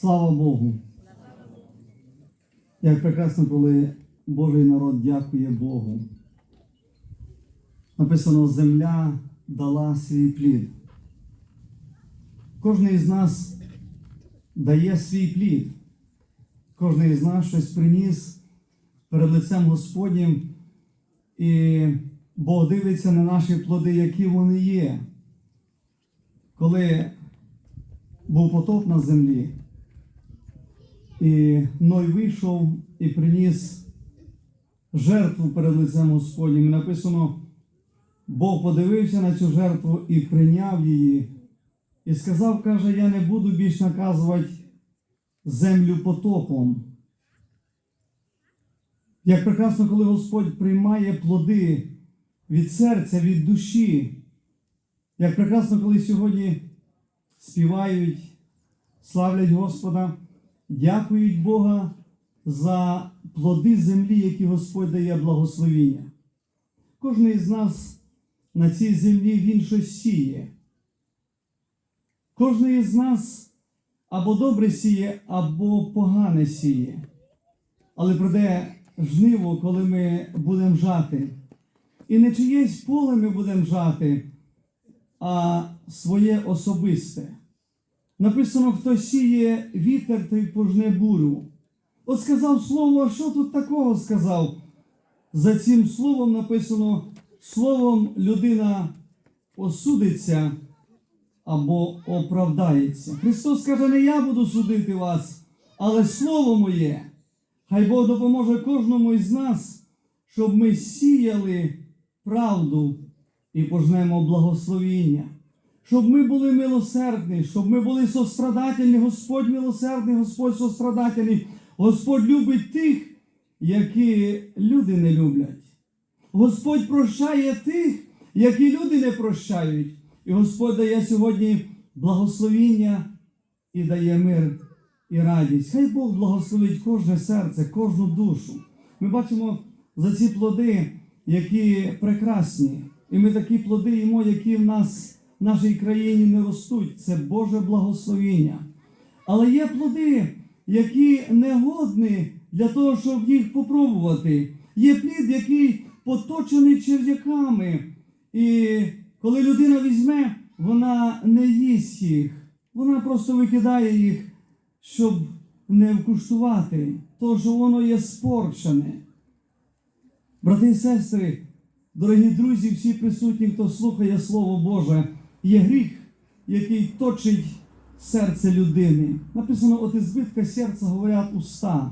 Слава Богу! Як прекрасно, коли Божий народ дякує Богу. Написано, земля дала свій плід. Кожен із нас дає свій плід. Кожен із нас щось приніс перед лицем Господнім, і Бог дивиться на наші плоди, які вони є. Коли був потоп на землі, і Ной вийшов і приніс жертву перед лицем Господнім. І написано, Бог подивився на цю жертву і прийняв її, і сказав, каже, я не буду більш наказувати землю потопом. Як прекрасно, коли Господь приймає плоди від серця, від душі. Як прекрасно, коли сьогодні співають, славлять Господа, дякують Бога за плоди землі, які Господь дає благословіння. Кожен із нас на цій землі він щось сіє. Кожен із нас або добре сіє, або погане сіє. Але прийде жниво, коли ми будемо жати. І не чиєсь поле ми будемо жати, а своє особисте. Написано, хто сіє вітер, той пожне бурю. От сказав слово, а що тут такого сказав? За цим словом написано, словом людина осудиться або оправдається. Христос каже, не я буду судити вас, але слово моє. Хай Бог допоможе кожному із нас, щоб ми сіяли правду і пожнемо благословіння. Щоб ми були милосердні, щоб ми були сострадательні. Господь милосердний, Господь сострадательний. Господь любить тих, які люди не люблять. Господь прощає тих, які люди не прощають. І Господь дає сьогодні благословіння і дає мир і радість. Хай Бог благословить кожне серце, кожну душу. Ми бачимо за ці плоди, які прекрасні. І ми такі плоди їмо, які в нас нашій країні не ростуть. Це Боже благословіння. Але є плоди, які негодні для того, щоб їх попробувати. Є плід, який поточений черв'яками. І коли людина візьме, вона не їсть їх. Вона просто викидає їх, щоб не вкуштувати, тому що воно є спорчене. Брати і сестри, дорогі друзі, всі присутні, хто слухає Слово Боже, є гріх, який точить серце людини. Написано, от збитка серця говорять уста.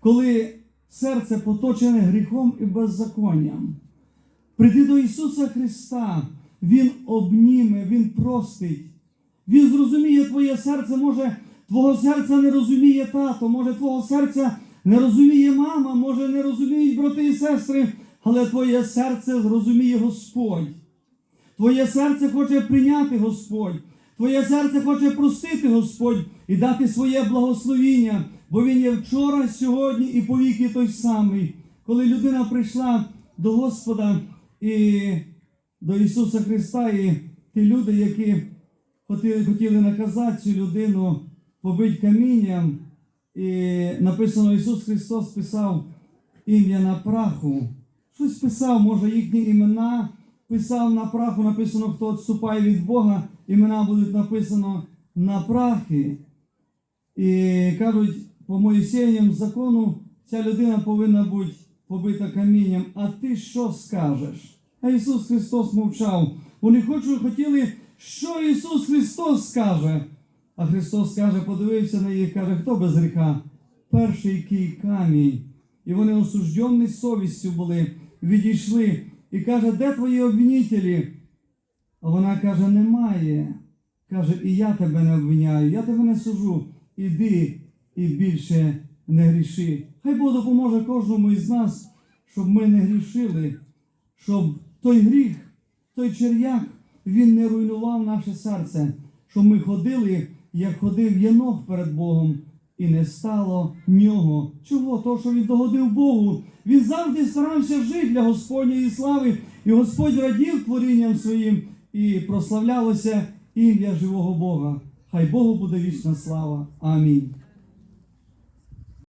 Коли серце поточене гріхом і беззаконням. Прийди до Ісуса Христа, Він обніме, Він простить. Він зрозуміє твоє серце, може, твого серця не розуміє тато, може, твого серця не розуміє мама, може, не розуміють брати і сестри, але твоє серце зрозуміє Господь. Твоє серце хоче прийняти Господь. Твоє серце хоче простити Господь і дати своє благословіння, бо Він є вчора, сьогодні і повіки той самий. Коли людина прийшла до Господа і до Ісуса Христа, і ті люди, які хотіли, наказати цю людину, побити камінням, і написано, Ісус Христос писав ім'я на праху. Щось писав, може, їхні імена писав на праху, написано, хто відступає від Бога, імена будуть написано на прахи. І кажуть, по Моїсеєням закону ця людина повинна бути побита камінням. А ти що скажеш? А Ісус Христос мовчав. Вони хочуть, хотіли, що Ісус Христос скаже. А Христос каже, подивився на їх, каже, хто без гріха? Перший кий камінь. І вони осуждені совістю були, відійшли. І каже, де твої обвинителі? А вона каже, немає. Каже, і я тебе не обвиняю, я тебе не сужу. Іди і більше не гріши. Хай Бог допоможе кожному із нас, щоб ми не грішили, щоб той гріх, той черв'як, він не руйнував наше серце, щоб ми ходили, як ходив Єнох перед Богом, і не стало нього. Чого? То, що він догодив Богу. Він завжди старався жити для Господньої слави, і Господь радів творінням своїм і прославлялося ім'я живого Бога. Хай Богу буде вічна слава. Амінь.